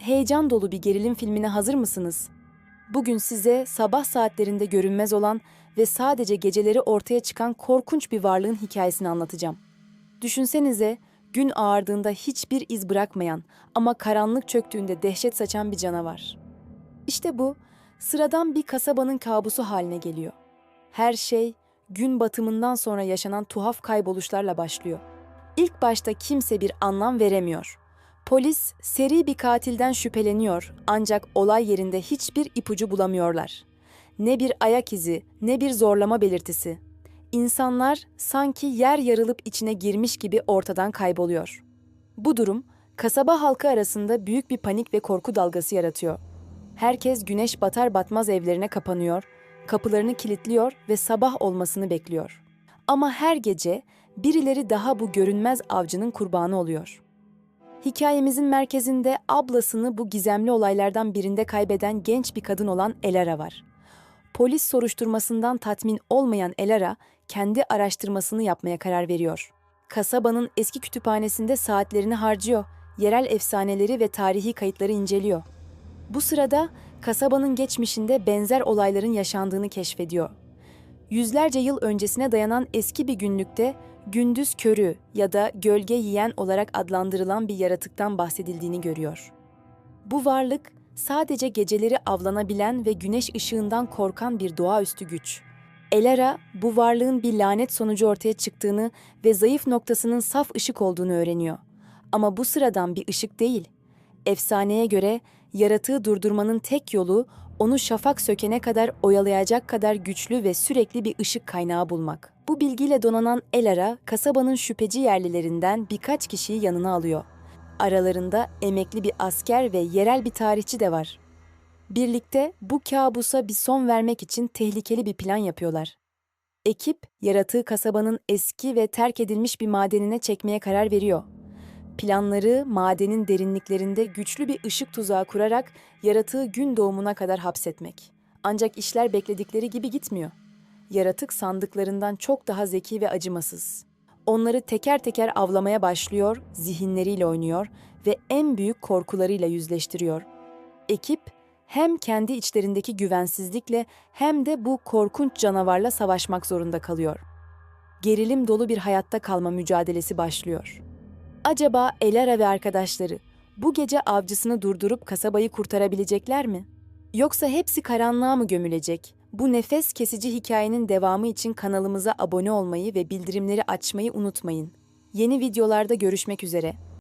heyecan dolu bir gerilim filmine hazır mısınız? Bugün size sabah saatlerinde görünmez olan ve sadece geceleri ortaya çıkan korkunç bir varlığın hikayesini anlatacağım. Düşünsenize, gün ağardığında hiçbir iz bırakmayan ama karanlık çöktüğünde dehşet saçan bir canavar. İşte bu, sıradan bir kasabanın kabusu haline geliyor. Her şey, gün batımından sonra yaşanan tuhaf kayboluşlarla başlıyor. İlk başta kimse bir anlam veremiyor. Polis seri bir katilden şüpheleniyor ancak olay yerinde hiçbir ipucu bulamıyorlar. Ne bir ayak izi, ne bir zorlama belirtisi. İnsanlar sanki yer yarılıp içine girmiş gibi ortadan kayboluyor. Bu durum kasaba halkı arasında büyük bir panik ve korku dalgası yaratıyor. Herkes güneş batar batmaz evlerine kapanıyor, kapılarını kilitliyor ve sabah olmasını bekliyor. Ama her gece birileri daha bu görünmez avcının kurbanı oluyor. Hikayemizin merkezinde ablasını bu gizemli olaylardan birinde kaybeden genç bir kadın olan Elara var. Polis soruşturmasından tatmin olmayan Elara, kendi araştırmasını yapmaya karar veriyor. Kasabanın eski kütüphanesinde saatlerini harcıyor, yerel efsaneleri ve tarihi kayıtları inceliyor. Bu sırada kasabanın geçmişinde benzer olayların yaşandığını keşfediyor. Yüzlerce yıl öncesine dayanan eski bir günlükte gündüz körü ya da gölge yiyen olarak adlandırılan bir yaratıktan bahsedildiğini görüyor. Bu varlık sadece geceleri avlanabilen ve güneş ışığından korkan bir doğaüstü güç. Elara bu varlığın bir lanet sonucu ortaya çıktığını ve zayıf noktasının saf ışık olduğunu öğreniyor. Ama bu sıradan bir ışık değil. Efsaneye göre yaratığı durdurmanın tek yolu onu şafak sökene kadar oyalayacak kadar güçlü ve sürekli bir ışık kaynağı bulmak. Bu bilgiyle donanan Elara, kasabanın şüpheci yerlilerinden birkaç kişiyi yanına alıyor. Aralarında emekli bir asker ve yerel bir tarihçi de var. Birlikte bu kabusa bir son vermek için tehlikeli bir plan yapıyorlar. Ekip, yaratığı kasabanın eski ve terk edilmiş bir madenine çekmeye karar veriyor. Planları madenin derinliklerinde güçlü bir ışık tuzağı kurarak yaratığı gün doğumuna kadar hapsetmek. Ancak işler bekledikleri gibi gitmiyor. Yaratık sandıklarından çok daha zeki ve acımasız. Onları teker teker avlamaya başlıyor, zihinleriyle oynuyor ve en büyük korkularıyla yüzleştiriyor. Ekip hem kendi içlerindeki güvensizlikle hem de bu korkunç canavarla savaşmak zorunda kalıyor. Gerilim dolu bir hayatta kalma mücadelesi başlıyor. Acaba Elara ve arkadaşları bu gece avcısını durdurup kasabayı kurtarabilecekler mi? Yoksa hepsi karanlığa mı gömülecek? Bu nefes kesici hikayenin devamı için kanalımıza abone olmayı ve bildirimleri açmayı unutmayın. Yeni videolarda görüşmek üzere.